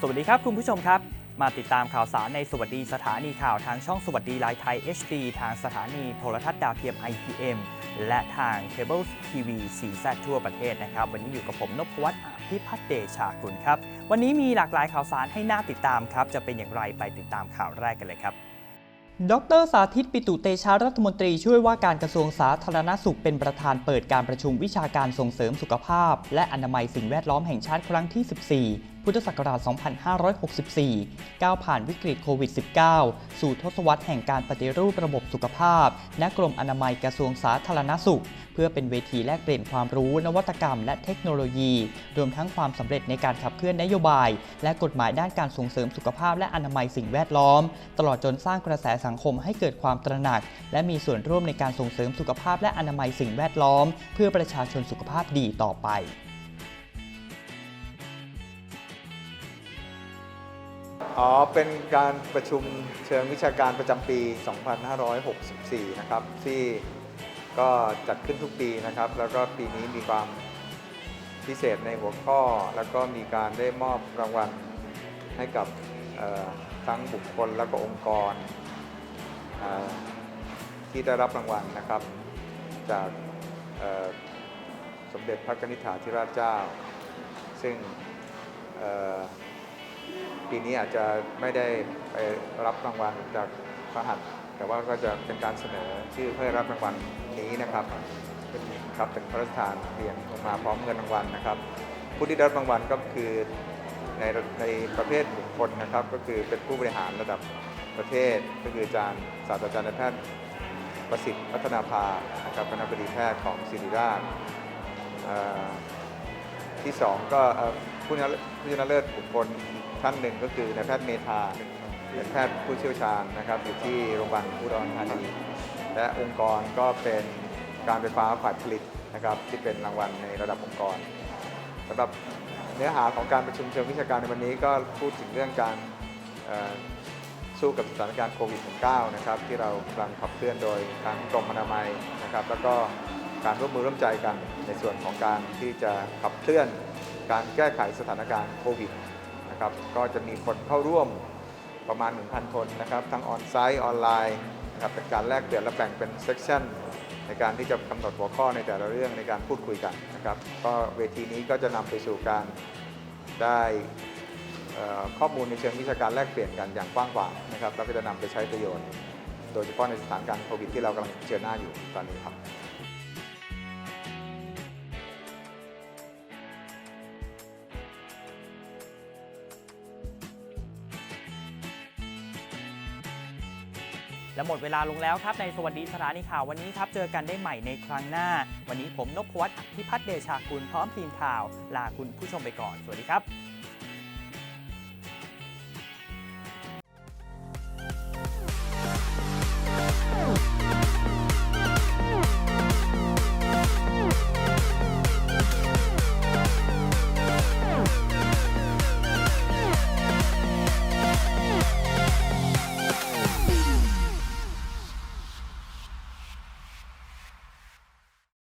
สวัสดีครับคุณผู้ชมครับ มาติดตามข่าวสารในสวัสดีสถานีข่าวทางช่องสวัสดีไลน์ไทย HD ทางสถานีโทรทัศน์ดาวเทียม IPM และทางเคเบิลทีวีสีแซทั่วประเทศนะครับ วันนี้อยู่กับผมนพวัฒน์พิพัฒเดชากุลครับ วันนี้มีหลากหลายข่าวสารให้น่าติดตามครับ จะเป็นอย่างไรไปติดตามข่าวแรกกันเลยครับ ดรสาธิตปิตุเตชะรัฐมนตรีช่วยว่าการกระทรวงสาธารณสุขเป็นประธานเปิดการประชุมวิชาการส่งเสริมสุขภาพ และอนามัยสิ่งแวดล้อมแห่งชาติครั้งที่ 14 พุทธศักราช 2564 ก้าวผ่านวิกฤตโควิด -19 สู่ทศวรรษแห่งการปฏิรูประบบสุขภาพ ณ กรมอนามัยกระทรวงสาธารณสุข พื่อเป็นเวทีแลกเปลี่ยนความรู้นวัตกรรมและเทคโนโลยี รวมทั้งความสำเร็จในการขับเคลื่อนนโยบาย และกฎหมายด้านการส่งเสริมสุขภาพและอนามัยสิ่งแวดล้อม ตลอดจนสร้างกระแสสังคมให้เกิดความตระหนัก และมีส่วนร่วมในการส่งเสริมสุขภาพและอนามัยสิ่งแวดล้อม เพื่อประชาชนสุขภาพดีต่อไปอ๋อ เป็นการประชุมเชิงวิชาการประจำปี 2564 นะครับ ที่ ก็จัดขึ้นทุกปีนะครับ แล้วก็ปีนี้มีความพิเศษในหัวข้อ แล้วก็มีการได้มอบรางวัลให้กับทั้งบุคคลแล้วก็องค์กรที่ได้รับรางวัลนะครับ จากสมเด็จพระนิษฐาธิราชเจ้า ซึ่งปีนี้อาจจะไม่ได้ไปรับรางวัลจากพระหัตถ์ แต่ว่าก็จะเป็นการเสนอชื่อเพื่อรับรางวัลนี้นะครับเป็นครับเป็นพระราชทานเหรียนลงมาพร้อมเงินรางวัลนะครับ ผู้ที่ได้รับรางวัลก็คือในในประเภทบุคคลนะครับ ก็คือเป็นผู้บริหารระดับประเทศ ก็คืออาจารย์ศาสตราจารย์แพทย์ประสิทธิ์พัฒนาภานะครับคณะบดีแพทย์ของศิริราชที่สองก็ผู้ชนะผู้ชนะเลิศบุคคลท่านหนึ่งก็คือนายแพทย์เมธา เป็นแพทย์ผู้เชี่ยวชาญนะครับอยู่ที่โรงพยาบาลอุดรธานีและองค์กรก็เป็นการไฟฟ้าฝ่ายผลิตนะครับที่เป็นรางวัลในระดับองค์กรสำหรับเนื้อหาของการประชุมเชิงวิชาการในวันนี้ก็พูดถึงเรื่องการสู้กับสถานการณ์โควิด -19 นะครับที่เรากำลังขับเคลื่อนโดยทางกรมอนามัยนะครับ แล้วก็การร่วมมือร่วมใจกันในส่วนของการที่จะขับเคลื่อนการแก้ไขสถานการณ์โควิดนะครับก็จะมีคนเข้าร่วม ประมาณ 1,000 คนนะครับทั้งออนไซต์ออนไลน์นะครับเป็นการแลกเปลี่ยนและแบ่งเป็นเซกชันในการที่จะกำหนดหัวข้อในแต่ละเรื่องในการพูดคุยกันนะครับก็เวทีนี้ก็จะนำไปสู่การได้ข้อมูลในเชิงวิชาการแลกเปลี่ยนกันอย่างกว้างขวางนะครับแล้วก็จะนำไปใช้ประโยชน์ โดยเฉพาะในสถานการณ์โควิดที่เรากำลังเผชิญหน้าอยู่ตอนนี้ครับ และหมดเวลาลงแล้วครับในสวัสดีสถานีข่าววันนี้ครับเจอกันได้ใหม่ในครั้งหน้า วันนี้ผมนพวัตพิพัฒน์เดชาคุณพร้อมทีมข่าว ลาคุณผู้ชมไปก่อน สวัสดีครับ